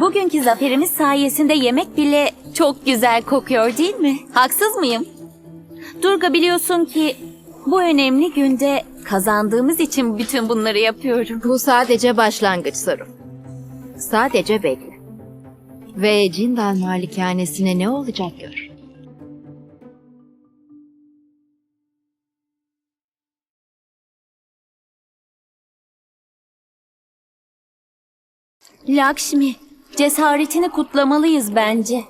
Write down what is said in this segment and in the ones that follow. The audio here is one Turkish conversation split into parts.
Bugünkü zaferimiz sayesinde yemek bile çok güzel kokuyor değil mi? Haksız mıyım? Durga biliyorsun ki bu önemli günde kazandığımız için bütün bunları yapıyorum. Bu sadece başlangıç soru. Sadece bekle. Ve Cindal malikanesine ne olacak gör. Lakşmi, cesaretini kutlamalıyız bence.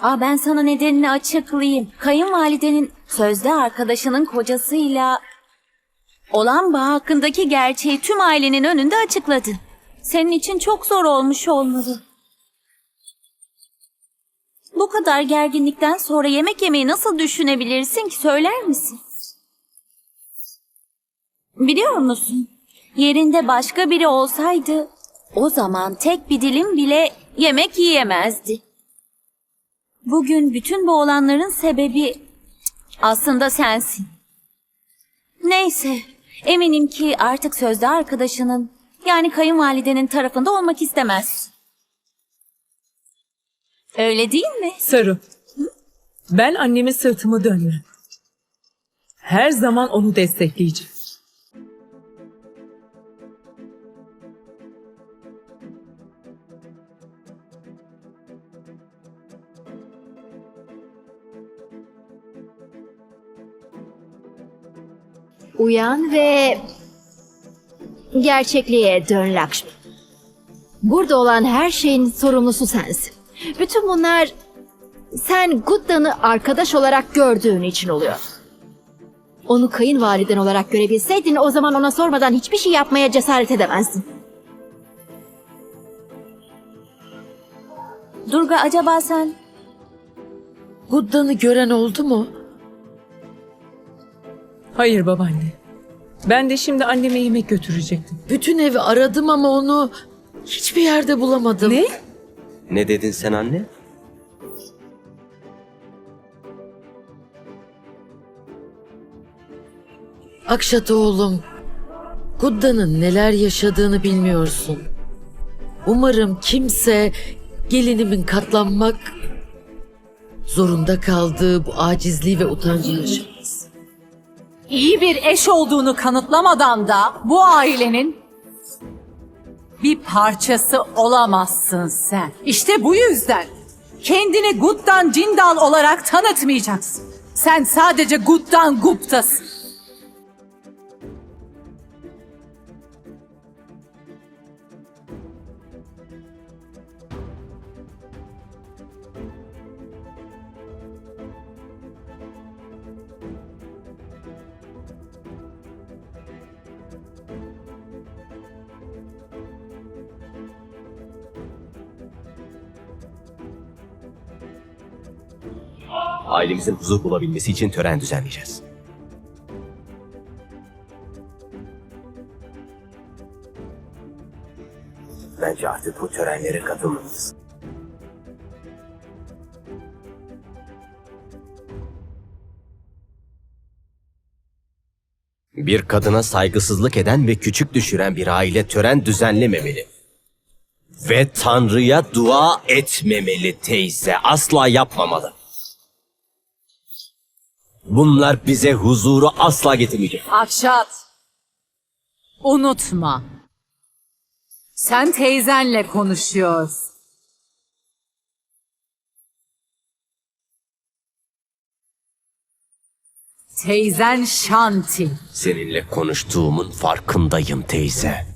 Aa, ben sana nedenini açıklayayım. Kayınvalidenin sözde arkadaşının kocasıyla olan bağ hakkındaki gerçeği tüm ailenin önünde açıkladı. Senin için çok zor olmuş olmalı. Bu kadar gerginlikten sonra yemek yemeyi nasıl düşünebilirsin ki söyler misin? Biliyor musun? Yerinde başka biri olsaydı o zaman tek bir dilim bile yemek yiyemezdi. Bugün bütün bu olanların sebebi aslında sensin. Neyse, eminim ki artık sözde arkadaşının yani kayınvalidenin tarafında olmak istemez. Öyle değil mi? Sarı. Ben anneme sırtımı dönürüm. Her zaman onu destekleyeceğim. Uyan ve gerçekliğe dön Lakşmi. Burada olan her şeyin sorumlusu sensin. Bütün bunlar sen Gudda'nı arkadaş olarak gördüğün için oluyor. Onu kayınvaliden olarak görebilseydin o zaman ona sormadan hiçbir şey yapmaya cesaret edemezdin. Durga acaba sen Gudda'nı gören oldu mu? Hayır babaanne. Ben de şimdi anneme yemek götürecektim. Bütün evi aradım ama onu hiçbir yerde bulamadım. Ne? Ne dedin sen anne? Akşat oğlum, Gudda'nın neler yaşadığını bilmiyorsun. Umarım kimse gelinimin katlanmak zorunda kaldığı bu acizliği ve utancı yaşamaz. İyi bir eş olduğunu kanıtlamadan da bu ailenin bir parçası olamazsın sen. İşte bu yüzden kendini Guttan Cindal olarak tanıtmayacaksın. Sen sadece Guttan Guptasın. Ailemizin huzur bulabilmesi için tören düzenleyeceğiz. Bence artık bu törenlere katılmalıyız. Bir kadına saygısızlık eden ve küçük düşüren bir aile tören düzenlememeli. Ve Tanrı'ya dua etmemeli teyze. Asla yapmamalı. Bunlar bize huzuru asla getirmeyecek. Akşat. Unutma. Sen teyzenle konuşuyorsun. Teyzen Shanti. Seninle konuştuğumun farkındayım teyze.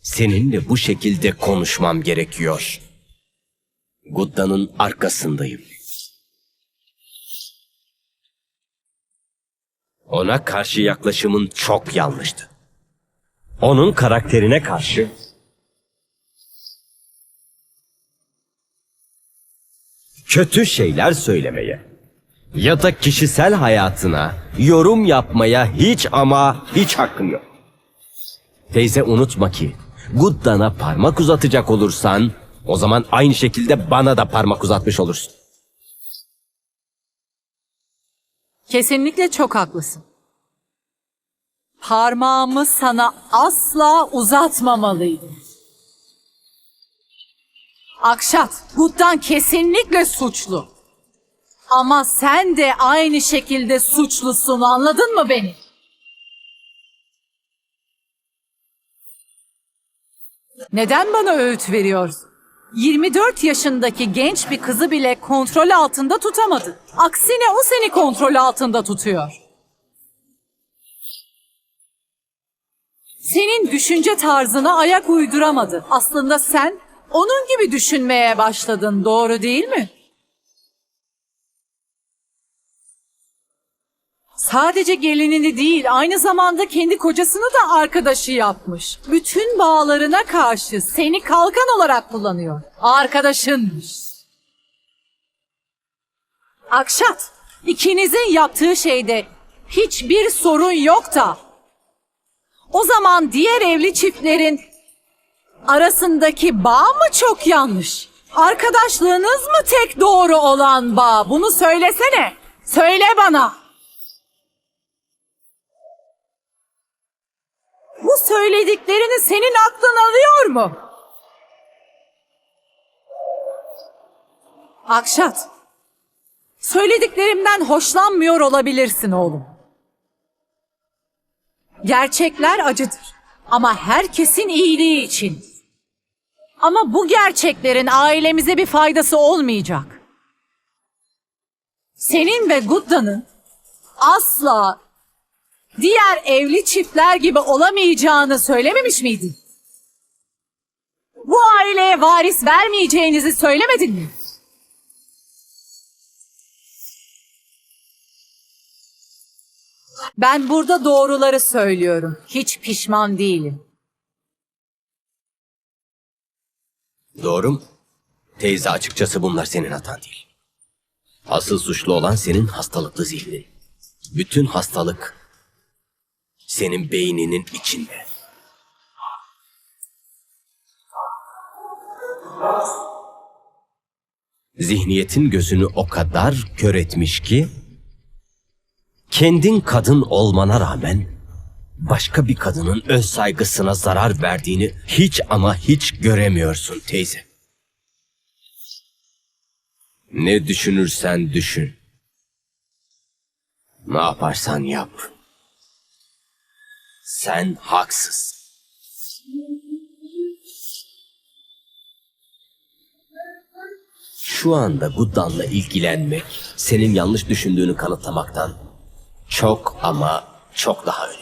Seninle bu şekilde konuşmam gerekiyor. Gudda'nın arkasındayım. Ona karşı yaklaşımın çok yanlıştı. Onun karakterine karşı kötü şeyler söylemeye ya da kişisel hayatına yorum yapmaya hiç ama hiç hakkın yok. Teyze unutma ki Gudda'na parmak uzatacak olursan o zaman aynı şekilde bana da parmak uzatmış olursun. Kesinlikle çok haklısın. Parmağımı sana asla uzatmamalıydım. Akşat, Gut'tan kesinlikle suçlu. Ama sen de aynı şekilde suçlusun anladın mı beni? Neden bana öğüt veriyorsun? 24 yaşındaki genç bir kızı bile kontrol altında tutamadın. Aksine o seni kontrol altında tutuyor. Senin düşünce tarzına ayak uyduramadı. Aslında sen onun gibi düşünmeye başladın, doğru değil mi? Sadece gelinini değil, aynı zamanda kendi kocasını da arkadaşı yapmış. Bütün bağlarına karşı seni kalkan olarak kullanıyor. Arkadaşınmış. Akşat, ikinizin yaptığı şeyde hiçbir sorun yok da. O zaman diğer evli çiftlerin arasındaki bağ mı çok yanlış? Arkadaşlığınız mı tek doğru olan bağ? Bunu söylesene. Söyle bana. Bu söylediklerini senin aklın alıyor mu? Akşat. Söylediklerimden hoşlanmıyor olabilirsin oğlum. Gerçekler acıdır. Ama herkesin iyiliği için. Ama bu gerçeklerin ailemize bir faydası olmayacak. Senin ve Gudda'nın asla diğer evli çiftler gibi olamayacağını söylememiş miydin? Bu aileye varis vermeyeceğinizi söylemedin mi? Ben burada doğruları söylüyorum. Hiç pişman değilim. Doğru? Teyze açıkçası bunlar senin hatan değil. Asıl suçlu olan senin hastalıklı zihnin. Bütün hastalık senin beyninin içinde. Zihniyetin gözünü o kadar kör etmiş ki kendin kadın olmana rağmen başka bir kadının öz saygısına zarar verdiğini hiç ama hiç göremiyorsun teyze. Ne düşünürsen düşün. Ne yaparsan yap. Sen haksız. Şu anda Guddan'la ilgilenmek senin yanlış düşündüğünü kanıtlamaktan çok ama çok daha önemli.